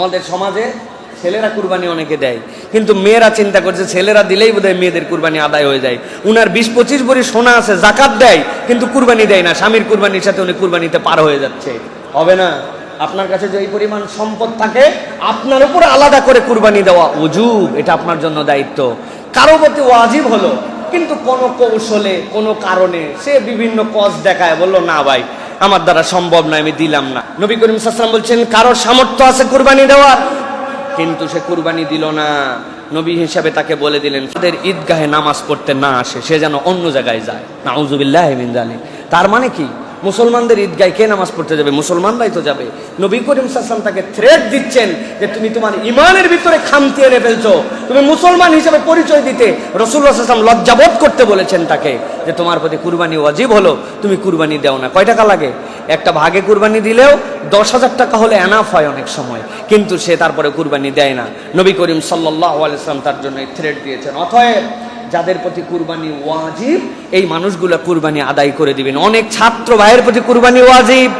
আমাদের সমাজে ছেলেরা কুরবানি অনেকে দেয়। কিন্তু মেয়েরা চিন্তা করছে, ছেলেরা দিলেই বোধহয় মেয়েদের কুরবানি আদায় হয়ে যায়। উনার বিশ পঁচিশ ভরি সোনা আছে, জাকাত দেয়, কিন্তু কুরবানি দেয় না। স্বামীর কুরবানির সাথে উনি কুরবানিতে পার হয়ে যাচ্ছে। হবে না? আপনার কাছে যে পরিমাণ সম্পদ থাকে, আপনার উপর আলাদা করে কুরবানি দেওয়া উজুব, এটা আপনার জন্য দায়িত্ব। কারও প্রতি ওয়াজিব হলো, কিন্তু কোনো কৌশলে, কোনো কারণে সে বিভিন্ন কজ দেখায়, বলল, না ভাই আমার দ্বারা সম্ভব না আমি দিলাম না। নবী করিম সাসলাম বলছেন, কারোর সামর্থ্য আছে কুরবানি দেওয়ার? কিন্তু সে কুরবানি দিল না। নবী হিসাবে তাকে বলে দিলেন, তাদের ঈদগাহে নামাজ পড়তে না আসে, সে যেন অন্য জায়গায় যায়। নাউজুবিল্লাহ তার মানে কি? মুসলমানদের ঈদগায় কে নামাজ পড়তে যাবে? মুসলমানরাই তো যাবে। নবী করিম সাসলাম তাকে থ্রেট দিচ্ছেন যে, তুমি তোমার ইমানের ভিতরে খামতি এনে ফেলছো। তুমি মুসলমান হিসেবে পরিচয় দিতে রসুল্লাহ সাল্লাম লজ্জাবোধ করতে বলেছেন তাকে যে তোমার প্রতি কুরবানি ওয়াজিব হলো, তুমি কুরবানি দেও না। কয় টাকা লাগে? একটা ভাগে কুরবানি দিলেও দশ হাজার টাকা হলে এনাফ হয় অনেক সময়। কিন্তু সে তারপরে কুরবানি দেয় না। নবী করিম সাল্লাহ আলাইসলাম তার জন্য থ্রেট দিয়েছেন। অতএব যাদের প্রতি কুরবানি ওয়াজিব, এই মানুষগুলো কুরবানি আদায় করে দিবেন। অনেক ছাত্র ভাইয়ের প্রতি কুরবানি ওয়াজিব।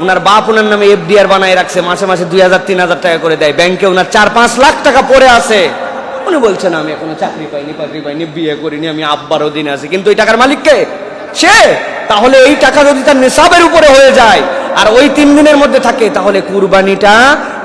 ওনার বাপ ওনার নামে এফডিআর বানায় রাখছে, মাসে মাসে দুই হাজার, তিন হাজার টাকা করে দেয়। ব্যাংকে ওনার চার পাঁচ লাখ টাকা পড়ে আছে। উনি বলছেন, আমি এখনও চাকরি পাইনি চাকরি পাইনি, বিয়ে করিনি, আমি আব্বারও দিনে আছি। কিন্তু ওই টাকার মালিক কে? সে? তাহলে এই টাকা যদি তার নেশাবের উপরে হয়ে যায়, আর ওই তিন দিনের মধ্যে থাকে, তাহলে কুরবানিটা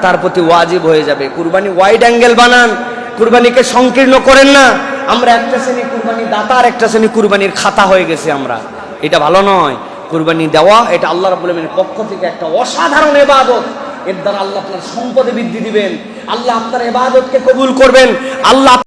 তার প্রতি ওয়াজিব হয়ে যাবে। কুরবানি ওয়াইড অ্যাঙ্গেল বানান। কুরবানিকে সংকীর্ণ করেন না। আমরা একটা শ্রেণি কুরবানি দাতা, আর একটা শ্রেণি কুরবানির খাতা হয়ে গেছে আমরা। এটা ভালো নয়। কুরবানি দেওয়া, এটা আল্লাহ রাবুল পক্ষ থেকে একটা অসাধারণ এবাদত এর দ্বারা আল্লাহ আপনার সম্পদে বৃদ্ধি দিবেন। আল্লাহ আপনার এবাদতকে কবুল করবেন। আল্লাহ